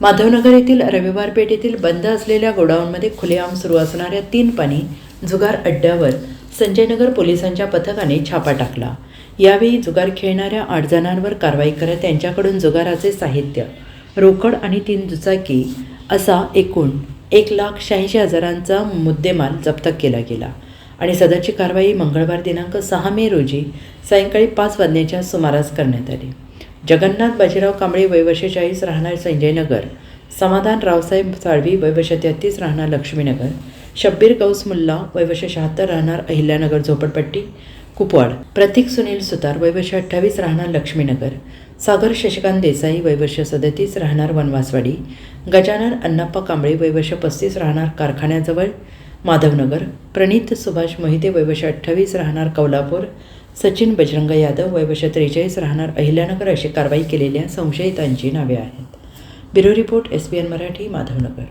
माधवनगर येथील रविवार पेठेतील बंद असलेल्या गोडाऊनमध्ये खुलेआम सुरू असणाऱ्या तीन पाणी जुगार अड्ड्यावर संजयनगर पोलिसांच्या पथकाने छापा टाकला. यावेळी जुगार खेळणाऱ्या आठ जणांवर कारवाई करत त्यांच्याकडून जुगाराचे साहित्य रोकड आणि तीन दुचाकी असा एकूण एक लाख शहाऐंशी हजारांचा मुद्देमाल जप्त केला गेला आणि सदरची कारवाई मंगळवार दिनांक सहा मे रोजी सायंकाळी पाच वाजण्याच्या सुमारास करण्यात आली. जगन्नाथ बाजीराव कांबळे वयवर्ष चाळीस राहणार संजयनगर. समाधान रावसाहेब साळवी वयवर्ष तेहतीस राहणार लक्ष्मीनगर. शब्बीर गौस मुल्ला वयवर्ष शहात्तर राहणार अहिल्यानगर झोपडपट्टी कुपवाड. प्रतीक सुनील सुतार वयवर्ष अठ्ठावीस राहणार लक्ष्मीनगर. सागर शशिकांत देसाई वयवर्ष सदतीस राहणार वनवासवाडी. गजानन अण्णाप्पा कांबळे वयवर्ष पस्तीस राहणार कारखान्याजवळ. माधवनगर. प्रणित सुभाष मोहिते वयवर्ष अठ्ठावीस राहणार कौलापूर. सचिन बजरंग यादव वयवर्ष त्रेचाळीस राहणार अहिल्यानगर अशी कारवाई केलेल्या संशयितांची नावे आहेत. Bureau report S B N Marathi Madhavnagar.